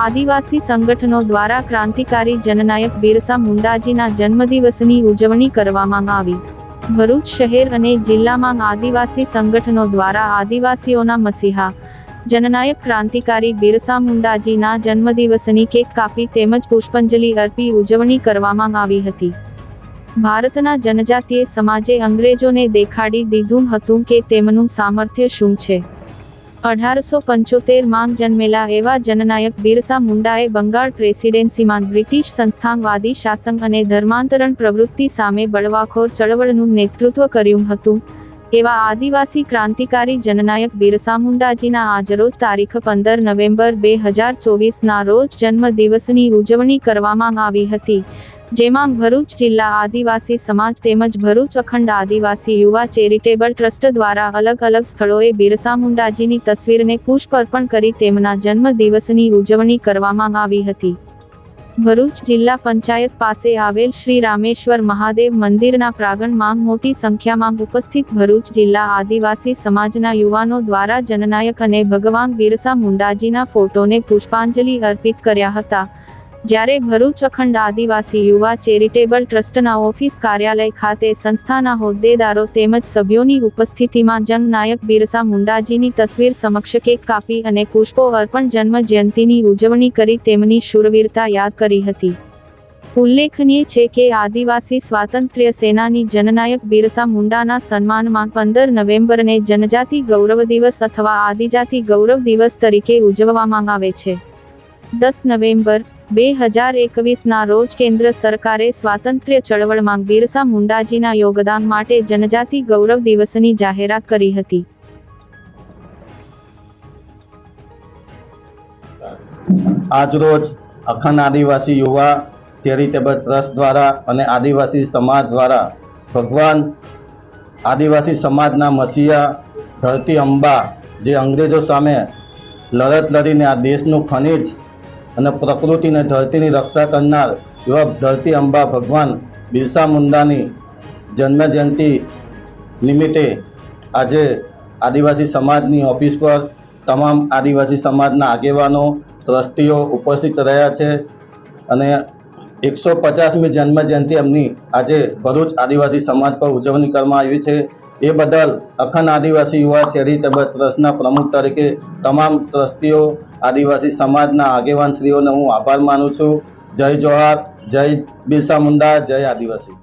આદિવાસી સંગઠનો દ્વારા ક્રાંતિકારી જનનાયક બિરસા મુંડાજીના જન્મદિવસની ઉજવણી કરવામાં આવી. ભરૂચ શહેર અને જિલ્લામાં આદિવાસી સંગઠનો દ્વારા આદિવાસીઓના મસીહા, જનનાયક ક્રાંતિકારી બિરસા મુંડાજીના જન્મદિવસની કેક કાપી તેમજ પુષ્પાંજલિ અર્પી ઉજવણી કરવામાં આવી હતી. ભારતના જનજાતીય સમાજે અંગ્રેજોને દેખાડી દીધું હતું કે તેમનું સામર્થ્ય શું છે? અઢારસો પંચોતેરમાં જન્મેલા એવા જનનાયક બિરસા મુંડાએ બંગાળ પ્રેસિડેન્સીમાં બ્રિટિશ સંસ્થાનવાદી શાસન અને ધર્માંતરણ પ્રવૃત્તિ સામે બળવાખોર ચળવળનું નેતૃત્વ કર્યું હતું. એવા આદિવાસી ક્રાંતિકારી જનનાયક બિરસા મુંડાજીના આજરોજ તારીખ પંદર નવેમ્બર બે હજાર ચોવીસના રોજ જન્મ દિવસની ઉજવણી કરવામાં આવી હતી. જેમાં ભરૂચ જિલ્લા આદિવાસી સમાજ તેમજ ભરૂચ અખંડ આદિવાસી યુવા ચેરિટેબલ ટ્રસ્ટ દ્વારા અલગ અલગ સ્થળોએ બિરસા મુંડાજીની તસવીરને પુષ્પ અર્પણ કરી તેમના જન્મ દિવસની ઉજવણી કરવામાં આવી હતી. ભરૂચ જિલ્લા પંચાયત પાસે આવેલ શ્રી રામેશ્વર મહાદેવ મંદિરના પ્રાંગણમાં મોટી સંખ્યામાં ઉપસ્થિત ભરૂચ જિલ્લા આદિવાસી સમાજના યુવાનો દ્વારા જનનાયક અને ભગવાન બિરસા મુંડાજીના ફોટોને પુષ્પાંજલિ અર્પિત કર્યા હતા. જ્યારે ભરૂચ અખંડ આદિવાસી યુવા ચેરિટેબલ ટ્રસ્ટના ઓફિસ કાર્યાલય ખાતે સંસ્થાના હોદ્દેદારો તેમજ સભ્યોની ઉપસ્થિતિમાં જંગનાયક બિરસા મુંડાજીની તસવીર સમક્ષ કેક કાપી અને પુષ્પો અર્પણ જન્મ જયંતિની ઉજવણી કરી તેમની શૂરવીરતા યાદ કરી હતી. ઉલ્લેખનીય છે કે આદિવાસી સ્વાતંત્ર્ય સેનાની જનનાયક બિરસા મુંડાના સન્માનમાં પંદર નવેમ્બરને જનજાતિ ગૌરવ દિવસ અથવા આદિજાતિ ગૌરવ દિવસ તરીકે ઉજવવામાં આવે છે. દસ નવેમ્બર બે હજાર એકવીસના રોજ કેન્દ્ર સરકારે સ્વાતંત્ર્ય ચળવળમાં બિરસા મુંડાજીના યોગદાન માટે જનજાતિ ગૌરવ દિવસની જાહેરાત કરી હતી. આજરોજ અખંડ આદિવાસી યુવા ચેરિટેબલ ટ્રસ્ટ દ્વારા અને આદિવાસી સમાજ દ્વારા ભગવાન આદિવાસી સમાજના મસીહા ધરતી અંબા, જે અંગ્રેજો સામે લડત લડીને આ દેશનું ખનિજ અને પ્રકૃતિને ધરતીની રક્ષા કરનાર એવા ધરતી અંબા ભગવાન બિરસા મુંડાની જન્મજયંતિ નિમિત્તે આજે આદિવાસી સમાજની ઓફિસ પર તમામ આદિવાસી સમાજના આગેવાનો, ટ્રસ્ટીઓ ઉપસ્થિત રહ્યા છે અને એકસો પચાસમી જન્મજયંતિ એમની આજે ભરૂચ આદિવાસી સમાજ પર ઉજવણી કરવામાં આવી છે. એ બદલ અખંડ આદિવાસી યુવા ચેરિટેબલ ટ્રસ્ટના પ્રમુખ તરીકે તમામ ટ્રસ્ટીઓ, આદિવાસી સમાજના આગેવાનશ્રીઓને હું આભાર માનું છું. જય જોહાર, જય બિરસા મુંડા, જય આદિવાસી.